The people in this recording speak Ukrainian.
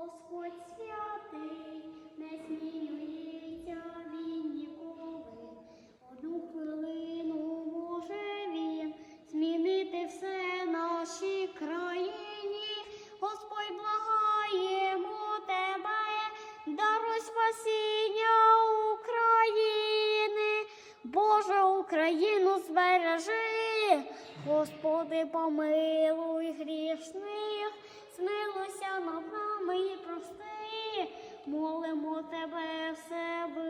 Господь святий, не змінюється він ніколи. Одну хвилину може він змінити все нашій країні. Господь благаємо тебе, даруй спасіння України, Боже Україну збережи, Господи помилуй. Любимо тебе все.